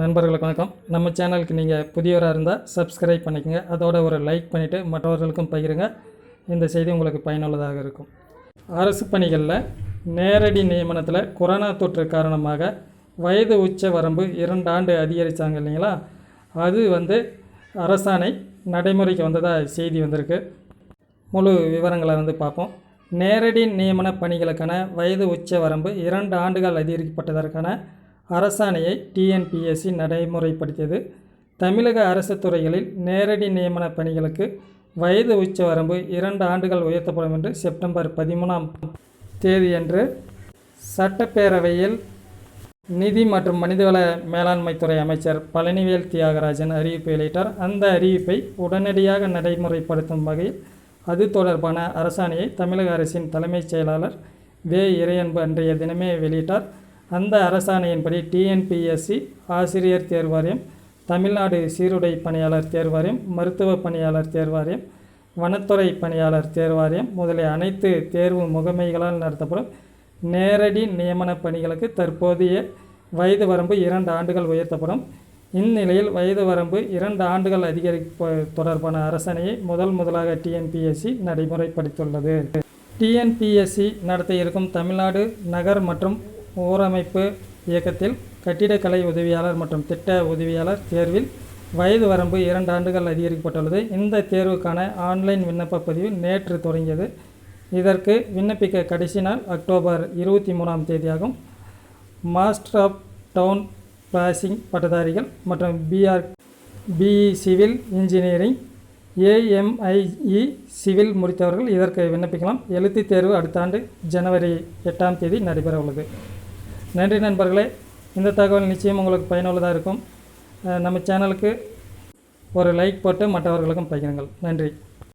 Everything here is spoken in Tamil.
நண்பர்களுக்கு வணக்கம். நம்ம சேனலுக்கு நீங்கள் புதியவராக இருந்தால் சப்ஸ்கிரைப் பண்ணிக்கோங்க. அதோட ஒரு லைக் பண்ணிவிட்டு மற்றவர்களுக்கும் பகிருங்க. இந்த செய்தி உங்களுக்கு பயனுள்ளதாக இருக்கும். அரசு பணிகளில் நேரடி நியமனத்தில் கொரோனா தொற்று காரணமாக வயது உச்ச வரம்பு இரண்டு ஆண்டு அதிகரித்தாங்க இல்லைங்களா? அது வந்து அரசாணை நடைமுறைக்கு வந்ததாக செய்தி வந்திருக்கு. முழு விவரங்களை வந்து பார்ப்போம். நேரடி நியமன பணிகளுக்கான வயது உச்ச வரம்பு இரண்டு ஆண்டுகள் அதிகரிக்கப்பட்டதற்கான அரசாணையை டிஎன்பிஎஸ்சி நடைமுறைப்படுத்தியது. தமிழக அரசு துறைகளில் நேரடி நியமன பணிகளுக்கு வயது உச்ச வரம்பு இரண்டு ஆண்டுகள் உயர்த்தப்படும் என்று செப்டம்பர் பதிமூணாம் தேதியன்று சட்டப்பேரவையில் நிதி மற்றும் மனிதவள மேலாண்மைத்துறை அமைச்சர் பழனிவேல் தியாகராஜன் அறிவிப்பு வெளியிட்டார். அந்த அறிவிப்பை உடனடியாக நடைமுறைப்படுத்தும் வகையில் அது தொடர்பான அரசாணையை தமிழக அரசின் தலைமைச் செயலாளர் வே இறையன்பு அன்றைய தினமே வெளியிட்டார். அந்த அரசாணையின்படி டிஎன்பிஎஸ்சி ஆசிரியர் தேர்வாரியம் தமிழ்நாடு சீருடை பணியாளர் தேர்வாரியம் மருத்துவ பணியாளர் தேர்வாரியம் வனத்துறை பணியாளர் தேர்வாரியம் முதலிய அனைத்து தேர்வு முகமைகளால் நடத்தப்படும் நேரடி நியமன பணிகளுக்கு தற்போதைய வயது வரம்பு இரண்டு ஆண்டுகள் உயர்த்தப்படும். இந்நிலையில் வயது வரம்பு இரண்டு ஆண்டுகள் அதிகரிப்பு தொடர்பான அரசணையை முதல் முதலாக டிஎன்பிஎஸ்சி நடைமுறைப்படுத்தியுள்ளது. டிஎன்பிஎஸ்சி நடத்த இருக்கும் தமிழ்நாடு நகர் மற்றும் ஊரமைப்பு இயக்கத்தில் கட்டிடக்கலை உதவியாளர் மற்றும் திட்ட உதவியாளர் தேர்வில் வயது வரம்பு இரண்டு ஆண்டுகள் அதிகரிக்கப்பட்டுள்ளது. இந்த தேர்வுக்கான ஆன்லைன் விண்ணப்ப பதிவு நேற்று தொடங்கியது. இதற்கு விண்ணப்பிக்க கடைசி நாள் அக்டோபர் இருபத்தி மூணாம் தேதியாகும். மாஸ்டர் ஆஃப் டவுன் பிளாசிங் பட்டதாரிகள் மற்றும் B R B E civil engineering AMIE civil முடித்தவர்கள் இதற்கு விண்ணப்பிக்கலாம். எழுத்துத் தேர்வு அடுத்த ஆண்டு ஜனவரி எட்டாம் தேதி நடைபெற உள்ளது நன்றி நண்பர்களே. இந்த தகவல் நிச்சயம் உங்களுக்கு பயனுள்ளதாக இருக்கும். நம்ம சேனலுக்கு ஒரு லைக் போட்டு மற்றவர்களுக்கும் பகிருங்கள். நன்றி.